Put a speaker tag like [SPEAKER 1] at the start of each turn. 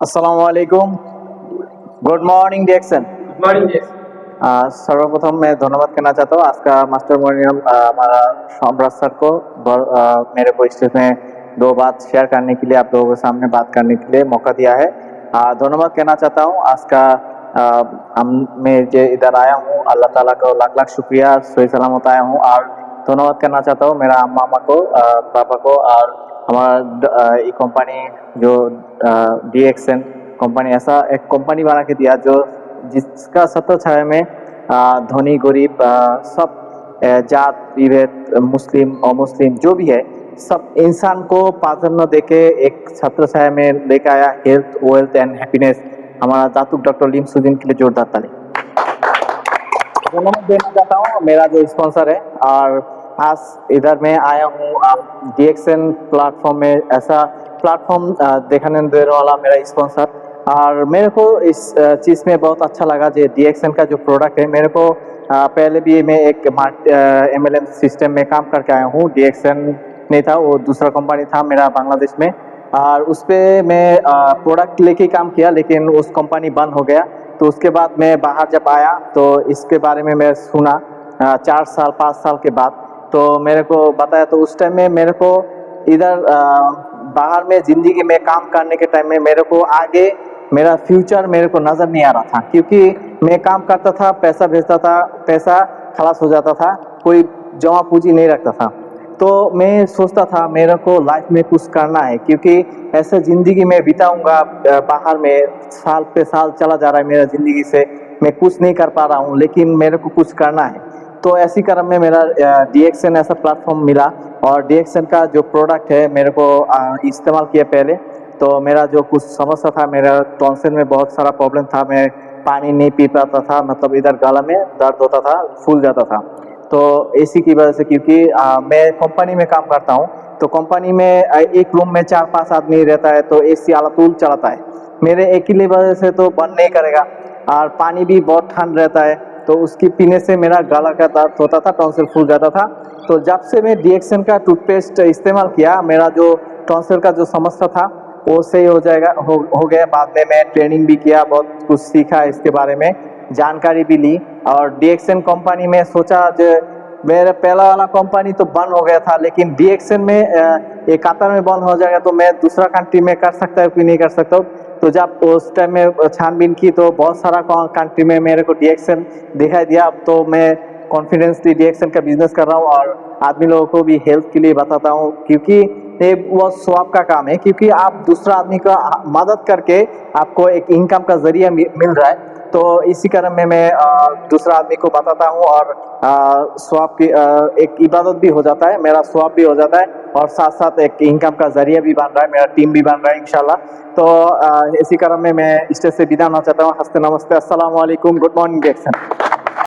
[SPEAKER 1] আসসালামু আলাইকুম good morning डिएक्शन
[SPEAKER 2] good morning जी
[SPEAKER 1] सर्वप्रथम मैं धन्यवाद करना चाहता हूँ आज का मास्टर मोनियम हमारा सम्राट सर को बर- अ, मेरे को स्टेज में दो बात शेयर करने के लिए आप लोगों के सामने बात करने के लिए मौका दिया है अ, धन्यवाद कहना चाहता हूँ आज का अ, हम मैं जो इधर आया हूँ अल्लाह ताला को लाख लाख शुक्रिया सही सलामत आया हूँ और धन्यवाद करना चाहता हूँ मेरा अम्मा अम्मा को अ, पापा को और हमारा ड- अ, ये कंपनी जो डी एक्सन कंपनी ऐसा एक कंपनी बना के दिया जो जिसका सत्तर छाया में अ, धनी गरीब अ, सब अ, जात विभेद मुस्लिम अमुस्लिम जो भी है सब इंसान को प्राधान्य देके एक छत्र छाया में लेके आया हेल्थ वेल्थ एंड हैप्पीनेस हमारा दातुक डॉक्टर लिमसुद्दीन के लिए जोरदार ताली धन्यवाद देना चाहता हूँ मेरा जो स्पॉन्सर है और आज इधर मैं आया हूँ आप डीएक्सएन प्लेटफॉर्म में ऐसा प्लेटफॉर्म देखने देने वाला मेरा स्पॉन्सर और मेरे को इस चीज़ में बहुत अच्छा लगा जो डीएक्सएन का जो प्रोडक्ट है। मेरे को अ, पहले भी मैं एक एम एल एम सिस्टम में काम करके आया हूँ। डीएक्सएन नहीं था वो दूसरा कंपनी था मेरा बांग्लादेश में। और उस पर मैं प्रोडक्ट लेके ही काम किया लेकिन उस कंपनी बंद हो गया। तो उसके बाद मैं बाहर जब आया तो इसके बारे में मैं सुना चार साल, पाँच साल के बाद। तो मेरे को बताया तो उस टाइम में मेरे को इधर बाहर में ज़िंदगी में काम करने के टाइम में मेरे को आगे मेरा फ्यूचर मेरे को नज़र नहीं आ रहा था, क्योंकि मैं काम करता था, पैसा भेजता था, पैसा खलास हो जाता था, कोई जमा पूंजी नहीं रखता था। तो मैं सोचता था मेरे को लाइफ में कुछ करना है, क्योंकि ऐसे ज़िंदगी में बिताऊँगा बाहर में साल पे साल चला जा रहा है मेरा ज़िंदगी से, मैं कुछ नहीं कर पा रहा हूँ, लेकिन मेरे को कुछ करना है। तो ऐसी क्रम में मेरा डीएक्सन ऐसा प्लेटफॉर्म मिला, और डीएक्सन का जो प्रोडक्ट है मेरे को इस्तेमाल किया पहले। तो मेरा जो कुछ समस्या था, मेरा टॉन्सिल में बहुत सारा प्रॉब्लम था, मैं पानी नहीं पी पाता था मतलब इधर गला में दर्द होता था, फूल जाता था। तो एसी की वजह से क्योंकि अ, मैं कंपनी में काम करता हूँ तो कंपनी में एक रूम में चार पाँच आदमी रहता है तो ए एसी आलातूल चलाता है। मेरे ही वजह से तो बंद नहीं करेगा और पानी भी बहुत ठंड रहता है तो उसकी पीने से मेरा गला का दर्द होता था टॉन्सिल फूल जाता था। तो जब से मैं डीएक्सन का टूथपेस्ट इस्तेमाल किया मेरा जो टॉन्सिल का जो समस्या था वो सही हो जाएगा हो, हो गया। बाद में मैं ट्रेनिंग भी किया बहुत कुछ सीखा इसके बारे में। जानकारी भी ली और डीएक्सन कंपनी में सोचा जो मेरा पहला वाला कंपनी तो बंद हो गया था, लेकिन डीएक्सन में एक कतार में बंद हो जाएगा तो मैं दूसरा कंट्री में कर सकता हूँ कि नहीं कर सकता हूँ। तो जब उस टाइम में छानबीन की तो बहुत सारा कंट्री में मेरे को डीएक्सन दिखाई दिया। अब तो मैं कॉन्फिडेंसली डीएक्सन का बिज़नेस कर रहा हूँ और आदमी लोगों को भी हेल्प के लिए बताता हूँ, क्योंकि ये वो स्वाब का काम है, क्योंकि आप दूसरा आदमी का मदद करके आपको एक इनकम का ज़रिया मिल रहा है। तो इसी क्रम में मैं दूसरा आदमी को बताता हूँ और स्वाब की एक इबादत भी हो जाता है, मेरा स्वाब भी हो जाता है और साथ साथ एक इनकम का ज़रिया भी बन रहा है, मेरा टीम भी बन रहा है इनशाला तो इसी क्रम में मैं स्टेज से विदा होना चाहता हूँ। हँसते नमस्ते असल गुड मॉर्निंग